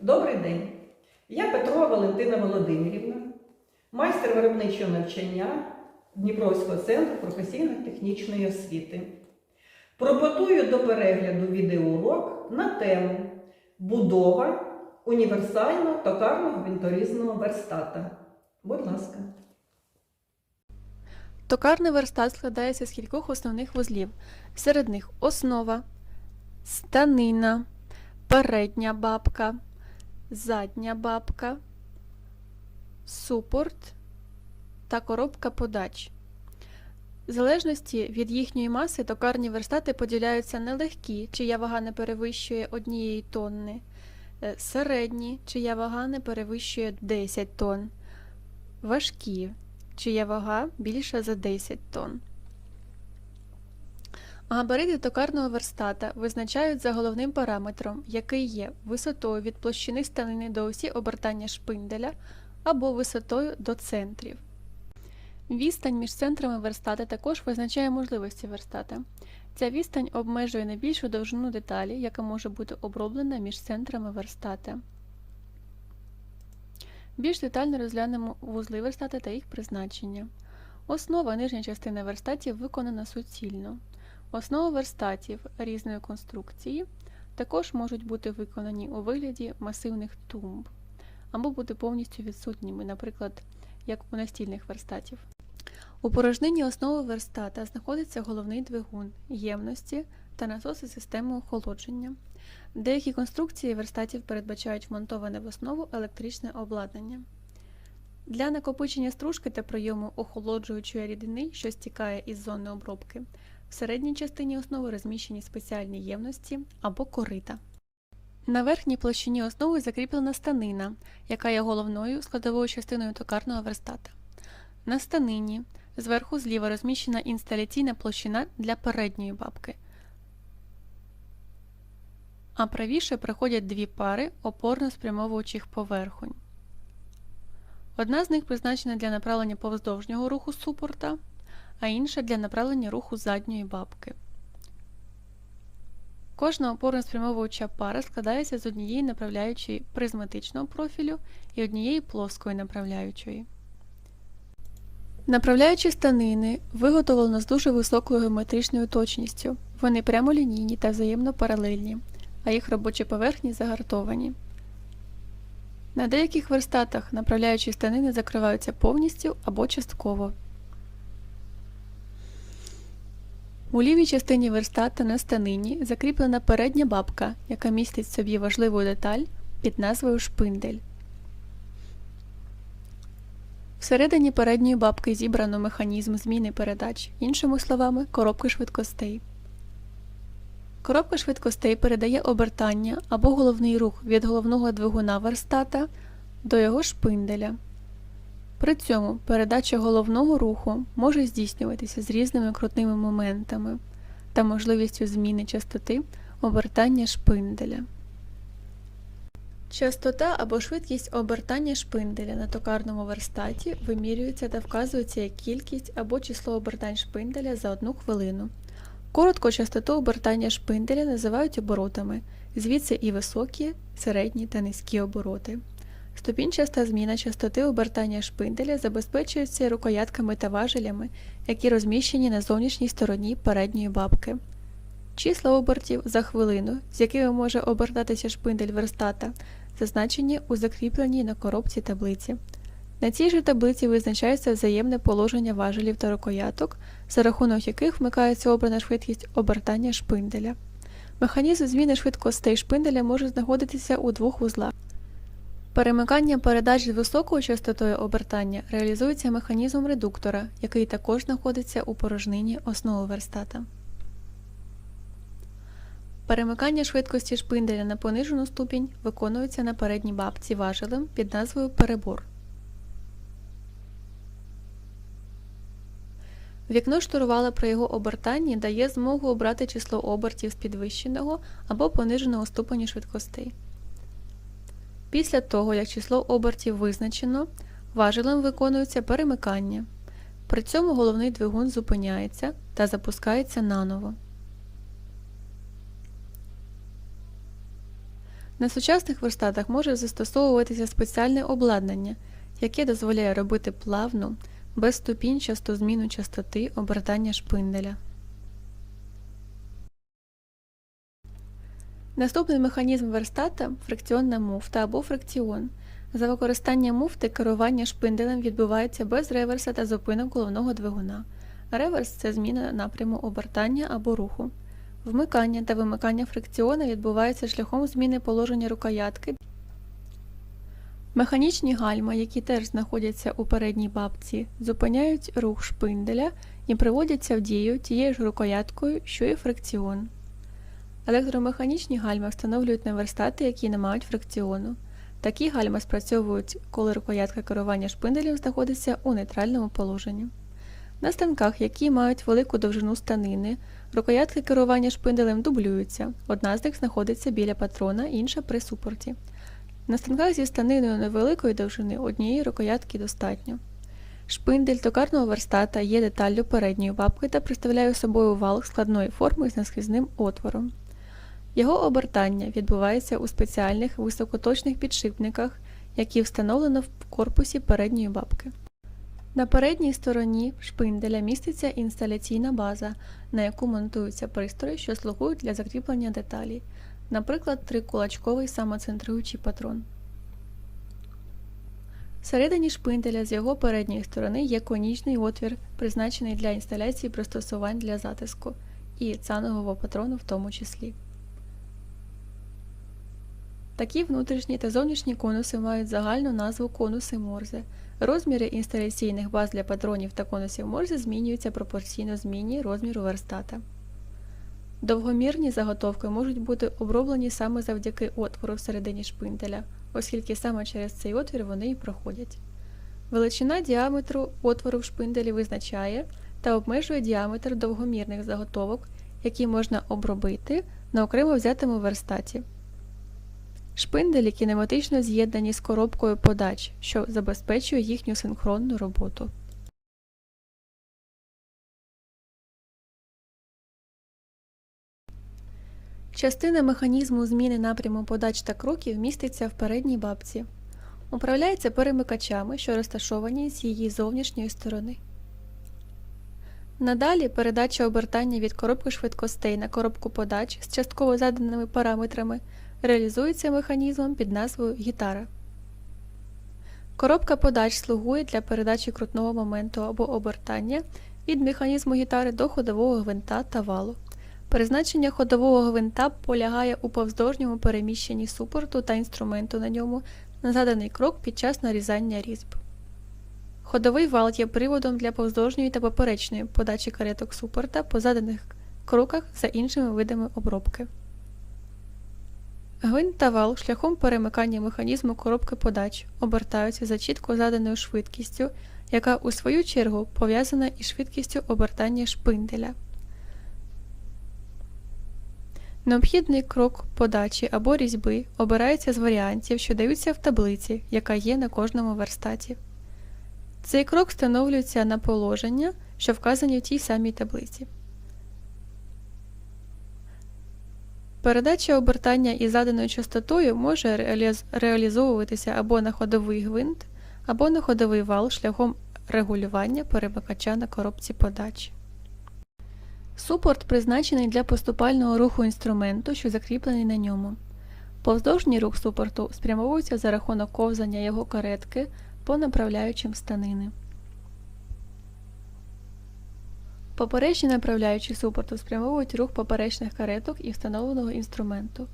Добрий день. Я Петрова Валентина Володимирівна, майстер виробничого навчання Дніпровського центру професійно-технічної освіти. Пропоную до перегляду відеоурок на тему Будова універсального токарного вінторізного верстата. Будь ласка. Токарний верстат складається з кількох основних вузлів. Серед них основа, станина, передня бабка, задня бабка, супорт та коробка подач. В залежності від їхньої маси токарні верстати поділяються на легкі, чия вага не перевищує однієї тонни, е, середні, чия вага не перевищує 10 тонн, важкі, чия вага більша за 10 тонн. Габарити токарного верстата визначають за головним параметром, який є висотою від площини станини до осі обертання шпинделя або висотою до центрів. Відстань між центрами верстата також визначає можливості верстата. Ця відстань обмежує найбільшу довжину деталі, яка може бути оброблена між центрами верстата. Більш детально розглянемо вузли верстата та їх призначення. Основа нижня частина верстатів виконана суцільно. Основи верстатів різної конструкції також можуть бути виконані у вигляді масивних тумб або бути повністю відсутніми, наприклад, як у настільних верстатів. У порожнині основи верстата знаходиться головний двигун ємності та насоси системи охолодження. Деякі конструкції верстатів передбачають вмонтоване в основу електричне обладнання. Для накопичення стружки та прийому охолоджуючої рідини, що стікає із зони обробки, в середній частині основи розміщені спеціальні ємності або корита. На верхній площині основи закріплена станина, яка є головною складовою частиною токарного верстата. На станині зверху зліва розміщена інсталяційна площина для передньої бабки, а правіше проходять дві пари опорно-спрямовуючих поверхонь. Одна з них призначена для направлення повздовжнього руху супорта, а інша для направлення руху задньої бабки. Кожна опорно-спрямовуюча пара складається з однієї направляючої призматичного профілю і однієї плоскої направляючої. Направляючі станини виготовлено з дуже високою геометричною точністю. Вони прямолінійні та взаємно паралельні, а їх робочі поверхні загартовані. На деяких верстатах направляючі станини закриваються повністю або частково. У лівій частині верстата на станині закріплена передня бабка, яка містить в собі важливу деталь під назвою шпиндель. Всередині передньої бабки зібрано механізм зміни передач, іншими словами, коробки швидкостей. Коробка швидкостей передає обертання або головний рух від головного двигуна верстата до його шпинделя. При цьому передача головного руху може здійснюватися з різними крутними моментами та можливістю зміни частоти обертання шпинделя. Частота або швидкість обертання шпинделя на токарному верстаті вимірюється та вказується як кількість або число обертань шпинделя за одну хвилину. Коротко частоту обертання шпинделя називають оборотами, звідси і високі, середні та низькі обороти. Ступінчаста зміна частоти обертання шпинделя забезпечується рукоятками та важелями, які розміщені на зовнішній стороні передньої бабки. Числа обертів за хвилину, з якими може обертатися шпиндель верстата, зазначені у закріпленій на коробці таблиці. На цій же таблиці визначається взаємне положення важелів та рукояток, за рахунок яких вмикається обрана швидкість обертання шпинделя. Механізм зміни швидкостей шпинделя може знаходитися у двох вузлах. Перемикання передач з високою частотою обертання реалізується механізмом редуктора, який також знаходиться у порожнині основи верстата. Перемикання швидкості шпинделя на понижену ступінь виконується на передній бабці важелем під назвою перебор. Вікно штурвала при його обертанні дає змогу обрати число обертів з підвищеного або пониженого ступеню швидкостей. Після того, як число обертів визначено, важелем виконується перемикання. При цьому головний двигун зупиняється та запускається наново. На сучасних верстатах може застосовуватися спеціальне обладнання, яке дозволяє робити плавну, безступінчасту зміну частоти обертання шпинделя. Наступний механізм верстата фрикціонна муфта або фрикціон. За використання муфти керування шпинделем відбувається без реверса та зупинок головного двигуна. Реверс це зміна напряму обертання або руху. Вмикання та вимикання фрикціона відбувається шляхом зміни положення рукоятки. Механічні гальма, які теж знаходяться у передній бабці, зупиняють рух шпинделя і приводяться в дію тією ж рукояткою, що і фрикціон. Електромеханічні гальма встановлюють на верстати, які не мають фрикціону. Такі гальма спрацьовують, коли рукоятка керування шпинделем знаходиться у нейтральному положенні. На станках, які мають велику довжину станини, рукоятки керування шпинделем дублюються. Одна з них знаходиться біля патрона, інша при супорті. На станках зі станиною невеликої довжини однієї рукоятки достатньо. Шпиндель токарного верстата є деталлю передньої бабки та представляє собою вал складної форми з наскрізним отвором. Його обертання відбувається у спеціальних високоточних підшипниках, які встановлено в корпусі передньої бабки. На передній стороні шпинделя міститься інсталяційна база, на яку монтуються пристрої, що слугують для закріплення деталей, наприклад, трикулачковий самоцентруючий патрон. Всередині шпинделя з його передньої сторони є конічний отвір, призначений для інсталяції пристосувань для затиску, і цанового патрону в тому числі. Такі внутрішні та зовнішні конуси мають загальну назву конуси Морзе. Розміри інсталяційних баз для патронів та конусів Морзе змінюються пропорційно зміні розміру верстата. Довгомірні заготовки можуть бути оброблені саме завдяки отвору всередині шпинделя, оскільки саме через цей отвір вони і проходять. Величина діаметру отвору в шпинделі визначає та обмежує діаметр довгомірних заготовок, які можна обробити на окремо взятому верстаті. Шпинделі кінематично з'єднані з коробкою подач, що забезпечує їхню синхронну роботу. Частина механізму зміни напряму подач та кроків міститься в передній бабці. Управляється перемикачами, що розташовані з її зовнішньої сторони. Надалі передача обертання від коробки швидкостей на коробку подач з частково заданими параметрами реалізується механізмом під назвою гітара. Коробка подач слугує для передачі крутного моменту або обертання від механізму гітари до ходового гвинта та валу. Призначення ходового гвинта полягає у повздовжньому переміщенні супорту та інструменту на ньому на заданий крок під час нарізання різьб. Ходовий вал є приводом для повздовжньої та поперечної подачі кареток супорта по заданих кроках за іншими видами обробки. Гвинт та вал шляхом перемикання механізму коробки подач обертаються за чітко заданою швидкістю, яка у свою чергу пов'язана із швидкістю обертання шпинделя. Необхідний крок подачі або різьби обирається з варіантів, що даються в таблиці, яка є на кожному верстаті. Цей крок встановлюється на положення, що вказані в тій самій таблиці. Передача обертання із заданою частотою може реалізовуватися або на ходовий гвинт, або на ходовий вал шляхом регулювання перемикача на коробці подачі. Супорт призначений для поступального руху інструменту, що закріплений на ньому. Повздовжній рух супорту спрямовується за рахунок ковзання його каретки по направляючим станини. Поперечні направляючі супорту спрямовують рух поперечних кареток і встановленого інструменту.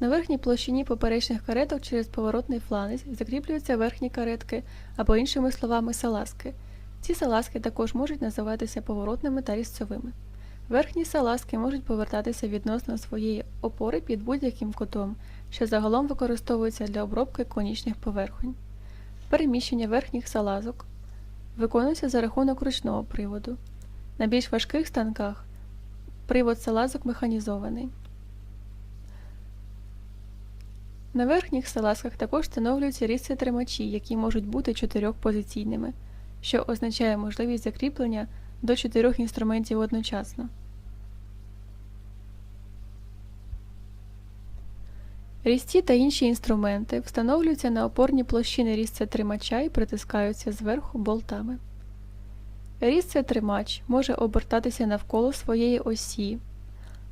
На верхній площині поперечних кареток через поворотний фланець закріплюються верхні каретки або іншими словами салазки. Ці салазки також можуть називатися поворотними та різцевими. Верхні салазки можуть повертатися відносно своєї опори під будь-яким кутом, що загалом використовується для обробки конічних поверхонь. Переміщення верхніх салазок виконується за рахунок ручного приводу. На більш важких станках привод салазок механізований. На верхніх салазках також встановлюються різці тримачі, які можуть бути чотирьохпозиційними, що означає можливість закріплення до чотирьох інструментів одночасно. Різці та інші інструменти встановлюються на опорні площини різця-тримача і притискаються зверху болтами. Різця-тримач може обертатися навколо своєї осі,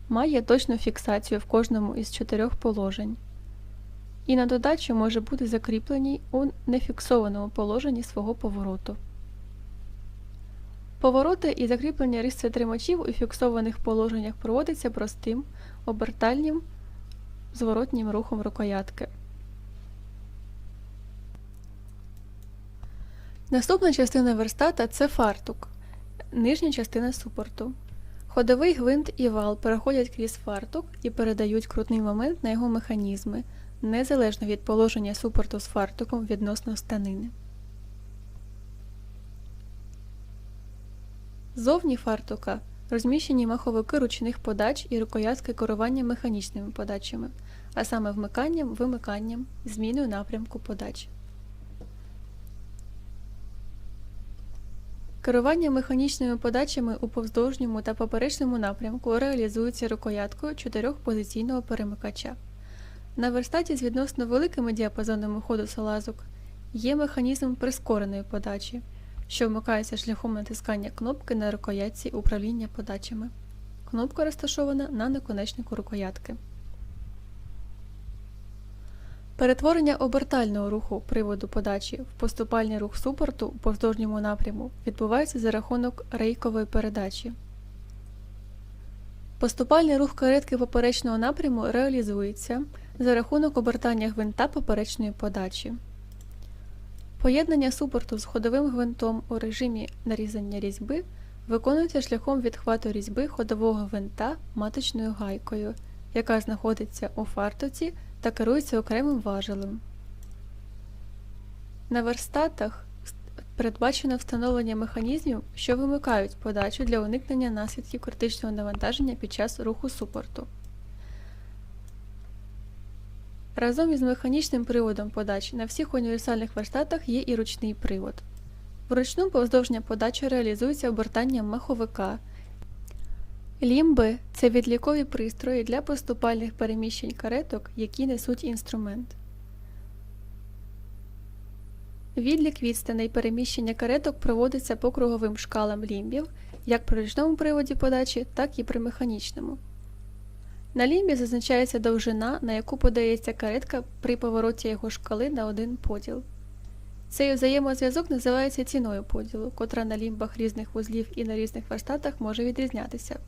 має точну фіксацію в кожному із чотирьох положень і на додачу може бути закріплений у нефіксованому положенні свого повороту. Повороти і закріплення різця-тримачів у фіксованих положеннях проводиться простим обертальним зворотнім рухом рукоятки. Наступна частина верстата це фартук, нижня частина супорту. Ходовий гвинт і вал переходять крізь фартук і передають крутний момент на його механізми, незалежно від положення супорту з фартуком відносно станини. Зовні фартука розміщені маховики ручних подач і рукоятки керування механічними подачами, а саме вмиканням, вимиканням, зміною напрямку подач. Керування механічними подачами у повздовжньому та поперечному напрямку реалізується рукояткою чотирьохпозиційного перемикача. На верстаті з відносно великими діапазонами ходу салазок є механізм прискореної подачі, що вмикається шляхом натискання кнопки на рукоятці управління подачами. Кнопка розташована на наконечнику рукоятки. Перетворення обертального руху приводу подачі в поступальний рух супорту у повздовжньому напряму відбувається за рахунок рейкової передачі. Поступальний рух каретки поперечного напряму реалізується за рахунок обертання гвинта поперечної подачі. Поєднання супорту з ходовим гвинтом у режимі нарізання різьби виконується шляхом відхвату різьби ходового гвинта маточною гайкою, яка знаходиться у фартуці та керується окремим важелем. На верстатах передбачено встановлення механізмів, що вимикають подачу для уникнення наслідків критичного навантаження під час руху супорту. Разом із механічним приводом подач на всіх універсальних верстатах є і ручний привод. Вручну повздовжня подача реалізується обертанням маховика. Лімби це відлікові пристрої для поступальних переміщень кареток, які несуть інструмент. Відлік відстаней переміщення кареток проводиться по круговим шкалам лімбів, як при ручному приводі подачі, так і при механічному. На лімбі зазначається довжина, на яку подається каретка при повороті його шкали на один поділ. Цей взаємозв'язок називається ціною поділу, котра на лімбах різних вузлів і на різних верстатах може відрізнятися.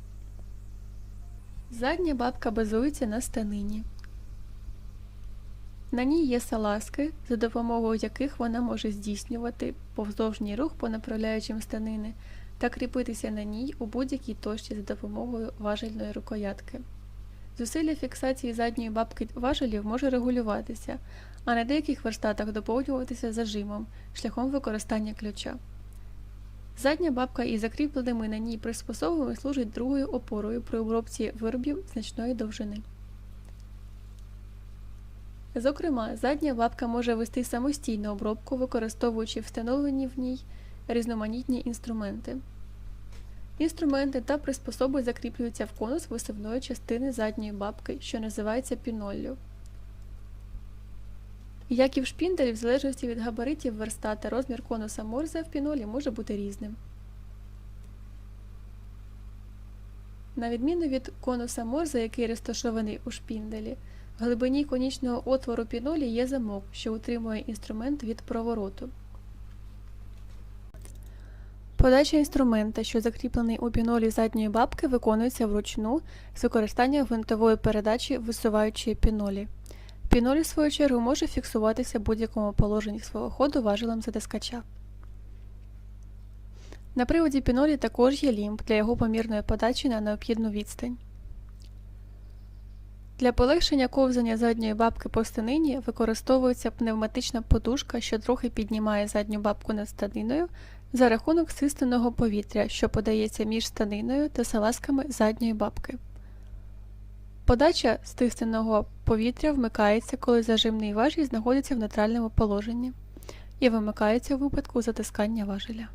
Задня бабка базується на станині. На ній є салазки, за допомогою яких вона може здійснювати повздовжній рух по направляючим станини та кріпитися на ній у будь-якій точці за допомогою важельної рукоятки. Зусилля фіксації задньої бабки важелів може регулюватися, а на деяких верстатах доповнюватися зажимом шляхом використання ключа. Задня бабка із закріпленими на ній приспособами служить другою опорою при обробці виробів значної довжини. Зокрема, задня бабка може вести самостійну обробку, використовуючи встановлені в ній різноманітні інструменти. Інструменти та приспособи закріплюються в конус висувної частини задньої бабки, що називається піноллю. Як і в шпінделі, в залежності від габаритів верстата, розмір конуса морзе в пінолі може бути різним. На відміну від конуса морзе, який розташований у шпінделі, в глибині конічного отвору пінолі є замок, що утримує інструмент від провороту. Подача інструмента, що закріплений у пінолі задньої бабки, виконується вручну з використанням гвинтової передачі висуваючої пінолі. Піноль, в свою чергу, може фіксуватися в будь-якому положенні свого ходу важелем затискача. На приводі пінолі також є лімб для його помірної подачі на необхідну відстань. Для полегшення ковзання задньої бабки по станині використовується пневматична подушка, що трохи піднімає задню бабку над станиною за рахунок стисненого повітря, що подається між станиною та салазками задньої бабки. Подача стисненого повітря вмикається, коли зажимний важіль знаходиться в нейтральному положенні, і вимикається у випадку затискання важеля.